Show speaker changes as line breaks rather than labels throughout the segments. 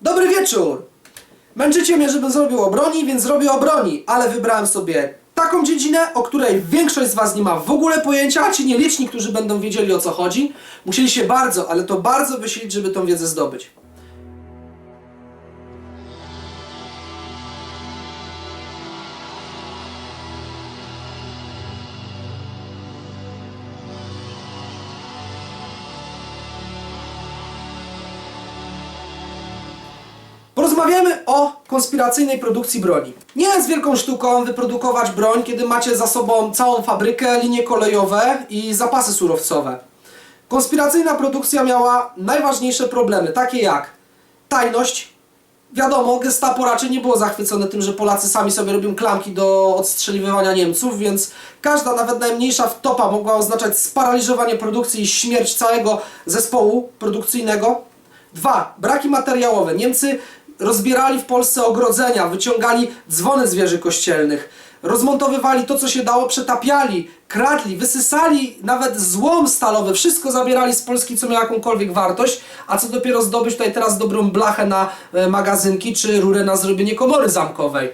Dobry wieczór! Męczycie mnie, żebym zrobił o broni, więc zrobię o broni, ale wybrałem sobie taką dziedzinę, o której większość z Was nie ma w ogóle pojęcia, a ci nieliczni, którzy będą wiedzieli o co chodzi, musieli się bardzo, ale to bardzo wysilić, żeby tą wiedzę zdobyć. Porozmawiamy o konspiracyjnej produkcji broni. Nie jest wielką sztuką wyprodukować broń, kiedy macie za sobą całą fabrykę, linie kolejowe i zapasy surowcowe. Konspiracyjna produkcja miała najważniejsze problemy, takie jak tajność. Wiadomo, gestapo raczej nie było zachwycone tym, że Polacy sami sobie robią klamki do odstrzeliwania Niemców, więc każda, nawet najmniejsza wtopa mogła oznaczać sparaliżowanie produkcji i śmierć całego zespołu produkcyjnego. Dwa, braki materiałowe. Niemcy rozbierali w Polsce ogrodzenia, wyciągali dzwony z wieży kościelnych, rozmontowywali to, co się dało, przetapiali, kradli, wysysali nawet złom stalowy, wszystko zabierali z Polski, co miało jakąkolwiek wartość, a co dopiero zdobyć tutaj teraz dobrą blachę na e, magazynki, czy rurę na zrobienie komory zamkowej.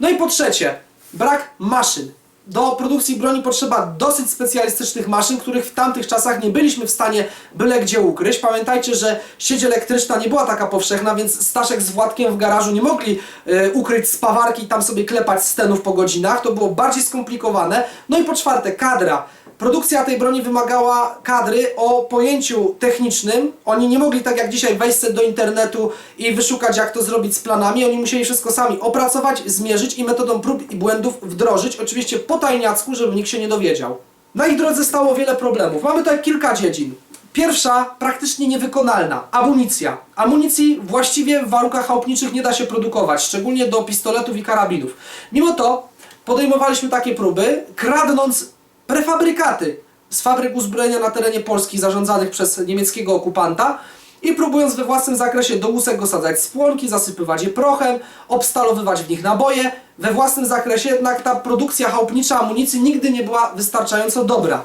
No i po trzecie, brak maszyn. Do produkcji broni potrzeba dosyć specjalistycznych maszyn, których w tamtych czasach nie byliśmy w stanie byle gdzie ukryć. Pamiętajcie, że sieć elektryczna nie była taka powszechna, więc Staszek z Władkiem w garażu nie mogli e, ukryć spawarki i tam sobie klepać stenów po godzinach. To było bardziej skomplikowane. No i po czwarte, kadra. Produkcja tej broni wymagała kadry o pojęciu technicznym. Oni nie mogli tak jak dzisiaj wejść do internetu i wyszukać jak to zrobić z planami. Oni musieli wszystko sami opracować, zmierzyć i metodą prób i błędów wdrożyć. Oczywiście po tajniacku, żeby nikt się nie dowiedział. Na ich drodze stało wiele problemów. Mamy tutaj kilka dziedzin. Pierwsza, praktycznie niewykonalna, amunicja. Amunicji właściwie w warunkach chałupniczych nie da się produkować, szczególnie do pistoletów i karabinów. Mimo to podejmowaliśmy takie próby, kradnąc prefabrykaty z fabryk uzbrojenia na terenie Polski zarządzanych przez niemieckiego okupanta i próbując we własnym zakresie do łusek osadzać spłonki, zasypywać je prochem, obstalowywać w nich naboje. We własnym zakresie jednak ta produkcja chałupnicza amunicji nigdy nie była wystarczająco dobra.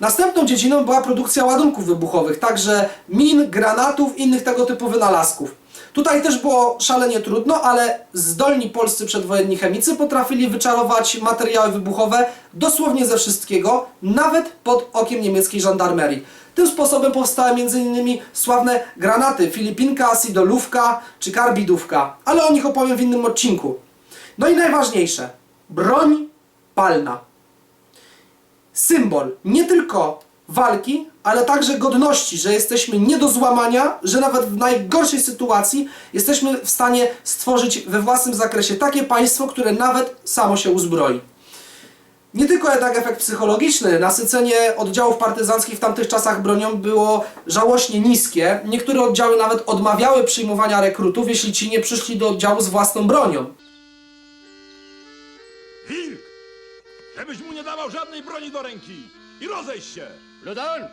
Następną dziedziną była produkcja ładunków wybuchowych, także min, granatów innych tego typu wynalazków. Tutaj też było szalenie trudno, ale zdolni polscy przedwojenni chemicy potrafili wyczarować materiały wybuchowe dosłownie ze wszystkiego, nawet pod okiem niemieckiej żandarmerii. Tym sposobem powstały m.in. sławne granaty Filipinka, Sidolówka czy Karbidówka, ale o nich opowiem w innym odcinku. No i najważniejsze, broń palna symbol nie tylko walki, ale także godności, że jesteśmy nie do złamania, że nawet w najgorszej sytuacji jesteśmy w stanie stworzyć we własnym zakresie takie państwo, które nawet samo się uzbroi. Nie tylko jednak efekt psychologiczny, nasycenie oddziałów partyzanckich w tamtych czasach bronią było żałośnie niskie. Niektóre oddziały nawet odmawiały przyjmowania rekrutów, jeśli ci nie przyszli do oddziału z własną bronią.
Wilk! Żebyś mu nie dawał żadnej broni do ręki! I rozejść się!
Ludon!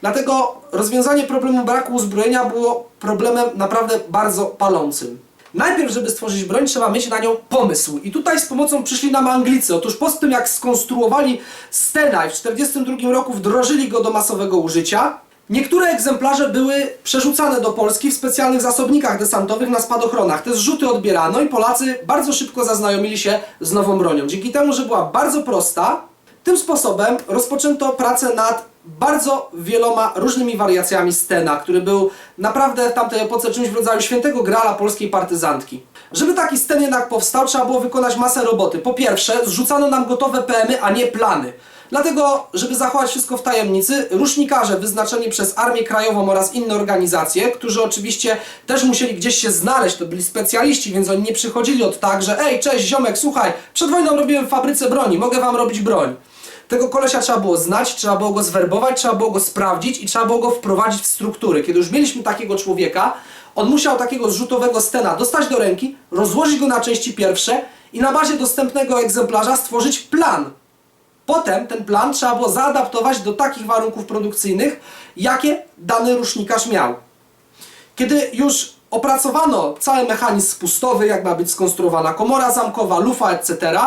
Dlatego rozwiązanie problemu braku uzbrojenia było problemem naprawdę bardzo palącym. Najpierw, żeby stworzyć broń, trzeba mieć na nią pomysł. I tutaj z pomocą przyszli nam Anglicy. Otóż po tym, jak skonstruowali Stena i w 1942 roku wdrożyli go do masowego użycia, niektóre egzemplarze były przerzucane do Polski w specjalnych zasobnikach desantowych na spadochronach. Te zrzuty odbierano i Polacy bardzo szybko zaznajomili się z nową bronią. Dzięki temu, że była bardzo prosta, tym sposobem rozpoczęto pracę nad bardzo wieloma różnymi wariacjami Stena, który był naprawdę w tamtej epoce czymś w rodzaju świętego grala polskiej partyzantki. Żeby taki Sten jednak powstał, trzeba było wykonać masę roboty. Po pierwsze, zrzucano nam gotowe PM-y, a nie plany. Dlatego, żeby zachować wszystko w tajemnicy, rusznikarze wyznaczeni przez Armię Krajową oraz inne organizacje, którzy oczywiście też musieli gdzieś się znaleźć, to byli specjaliści, więc oni nie przychodzili od tak, że ej, cześć ziomek, słuchaj, przed wojną robiłem w fabryce broni, mogę wam robić broń. Tego kolesia trzeba było znać, trzeba było go zwerbować, trzeba było go sprawdzić i trzeba było go wprowadzić w struktury. Kiedy już mieliśmy takiego człowieka, on musiał takiego zrzutowego stena dostać do ręki, rozłożyć go na części pierwsze i na bazie dostępnego egzemplarza stworzyć plan. Potem ten plan trzeba było zaadaptować do takich warunków produkcyjnych, jakie dany rusznikarz miał. Kiedy już opracowano cały mechanizm spustowy, jak ma być skonstruowana komora zamkowa, lufa, etc.,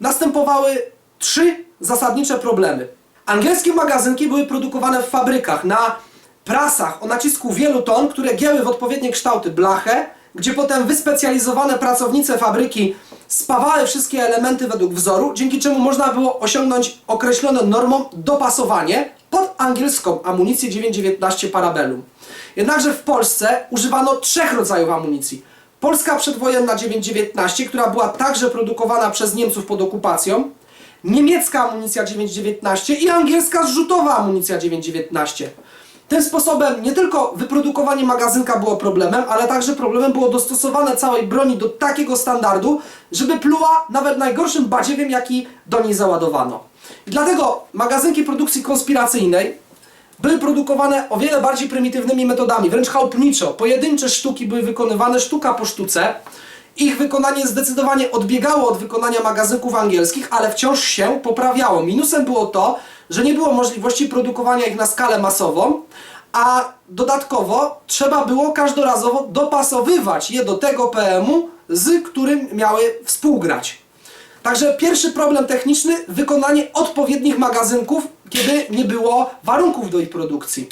następowały trzy zasadnicze problemy. Angielskie magazynki były produkowane w fabrykach na prasach o nacisku wielu ton, które gięły w odpowiednie kształty blachę, gdzie potem wyspecjalizowane pracownice fabryki spawały wszystkie elementy według wzoru, dzięki czemu można było osiągnąć określone normą dopasowanie pod angielską amunicję 919 Parabellum. Jednakże w Polsce używano trzech rodzajów amunicji. Polska przedwojenna 919, która była także produkowana przez Niemców pod okupacją, niemiecka amunicja 919 i angielska zrzutowa amunicja 919. Tym sposobem nie tylko wyprodukowanie magazynka było problemem, ale także problemem było dostosowane całej broni do takiego standardu, żeby pluła nawet najgorszym badziewiem, jaki do niej załadowano. I dlatego magazynki produkcji konspiracyjnej były produkowane o wiele bardziej prymitywnymi metodami, wręcz chałupniczo. Pojedyncze sztuki były wykonywane sztuka po sztuce. Ich wykonanie zdecydowanie odbiegało od wykonania magazynków angielskich, ale wciąż się poprawiało. Minusem było to, że nie było możliwości produkowania ich na skalę masową, a dodatkowo trzeba było każdorazowo dopasowywać je do tego PM-u, z którym miały współgrać. Także pierwszy problem techniczny wykonanie odpowiednich magazynków, kiedy nie było warunków do ich produkcji.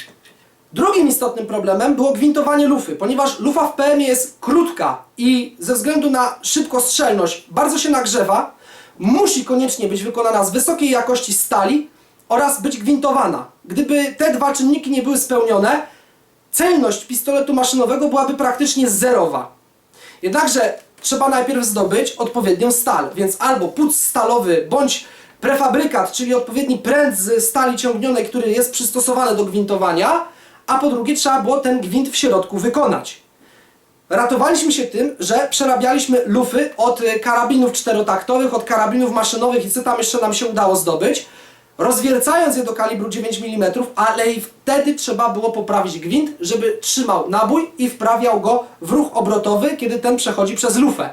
Drugim istotnym problemem było gwintowanie lufy, ponieważ lufa w PM jest krótka i ze względu na szybkostrzelność bardzo się nagrzewa, musi koniecznie być wykonana z wysokiej jakości stali oraz być gwintowana. Gdyby te dwa czynniki nie były spełnione, celność pistoletu maszynowego byłaby praktycznie zerowa. Jednakże trzeba najpierw zdobyć odpowiednią stal, więc albo płuc stalowy bądź prefabrykat, czyli odpowiedni pręt z stali ciągnionej, który jest przystosowany do gwintowania, a po drugie trzeba było ten gwint w środku wykonać. Ratowaliśmy się tym, że przerabialiśmy lufy od y, karabinów czterotaktowych, od karabinów maszynowych i co tam jeszcze nam się udało zdobyć, rozwiercając je do kalibru 9 mm, ale i wtedy trzeba było poprawić gwint, żeby trzymał nabój i wprawiał go w ruch obrotowy, kiedy ten przechodzi przez lufę.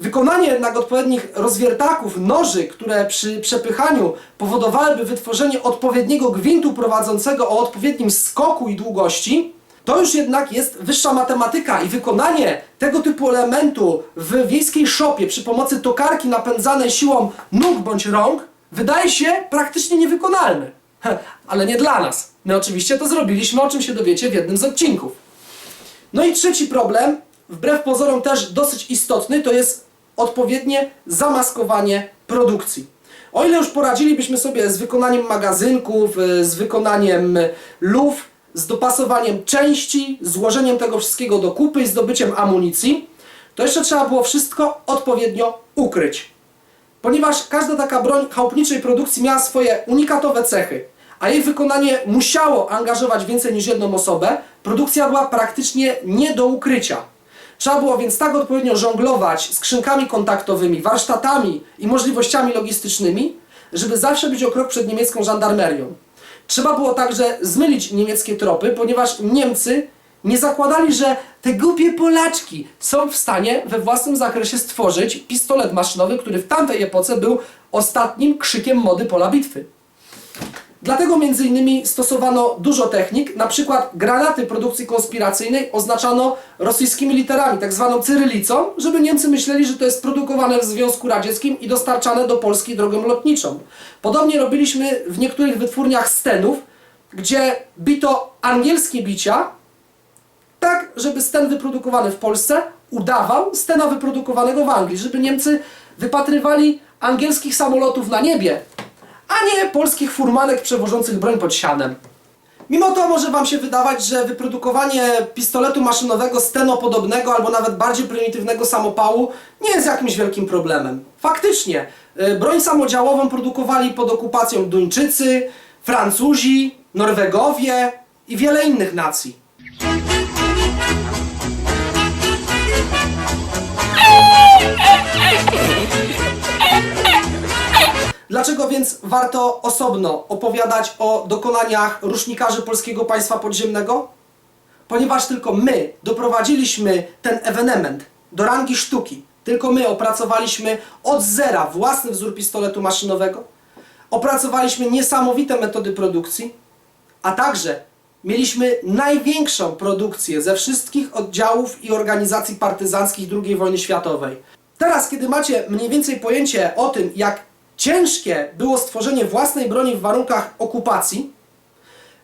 Wykonanie jednak odpowiednich rozwiertaków, noży, które przy przepychaniu powodowałyby wytworzenie odpowiedniego gwintu prowadzącego o odpowiednim skoku i długości, to już jednak jest wyższa matematyka i wykonanie tego typu elementu w wiejskiej szopie przy pomocy tokarki napędzanej siłą nóg bądź rąk wydaje się praktycznie niewykonalny. Ale nie dla nas. My oczywiście to zrobiliśmy, o czym się dowiecie w jednym z odcinków. No i trzeci problem, wbrew pozorom też dosyć istotny, to jest odpowiednie zamaskowanie produkcji. O ile już poradzilibyśmy sobie z wykonaniem magazynków, y, z wykonaniem luf, z dopasowaniem części, złożeniem tego wszystkiego do kupy i zdobyciem amunicji, to jeszcze trzeba było wszystko odpowiednio ukryć. Ponieważ każda taka broń chałupniczej produkcji miała swoje unikatowe cechy, a jej wykonanie musiało angażować więcej niż jedną osobę, produkcja była praktycznie nie do ukrycia. Trzeba było więc tak odpowiednio żonglować skrzynkami kontaktowymi, warsztatami i możliwościami logistycznymi, żeby zawsze być o krok przed niemiecką żandarmerią. Trzeba było także zmylić niemieckie tropy, ponieważ Niemcy nie zakładali, że te głupie Polaczki są w stanie we własnym zakresie stworzyć pistolet maszynowy, który w tamtej epoce był ostatnim krzykiem mody pola bitwy. Dlatego między innymi stosowano dużo technik, na przykład granaty produkcji konspiracyjnej oznaczano rosyjskimi literami, tak zwaną cyrylicą, żeby Niemcy myśleli, że to jest produkowane w Związku Radzieckim i dostarczane do Polski drogą lotniczą. Podobnie robiliśmy w niektórych wytwórniach stenów, gdzie bito angielskie bicia, tak żeby sten wyprodukowany w Polsce udawał stena wyprodukowanego w Anglii, żeby Niemcy wypatrywali angielskich samolotów na niebie, a nie polskich furmanek przewożących broń pod sianem. Mimo to może Wam się wydawać, że wyprodukowanie pistoletu maszynowego stenopodobnego albo nawet bardziej prymitywnego samopału nie jest jakimś wielkim problemem. Faktycznie, y, broń samodziałową produkowali pod okupacją Duńczycy, Francuzi, Norwegowie i wiele innych nacji. Dlaczego więc warto osobno opowiadać o dokonaniach rusznikarzy polskiego państwa podziemnego? Ponieważ tylko my doprowadziliśmy ten ewenement do rangi sztuki. Tylko my opracowaliśmy od zera własny wzór pistoletu maszynowego. Opracowaliśmy niesamowite metody produkcji, a także mieliśmy największą produkcję ze wszystkich oddziałów i organizacji partyzanckich II wojny światowej. Teraz, kiedy macie mniej więcej pojęcie o tym, jak ciężkie było stworzenie własnej broni w warunkach okupacji,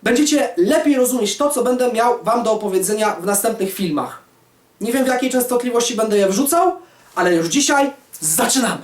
będziecie lepiej rozumieć to, co będę miał Wam do opowiedzenia w następnych filmach. Nie wiem w jakiej częstotliwości będę je wrzucał, ale już dzisiaj zaczynamy.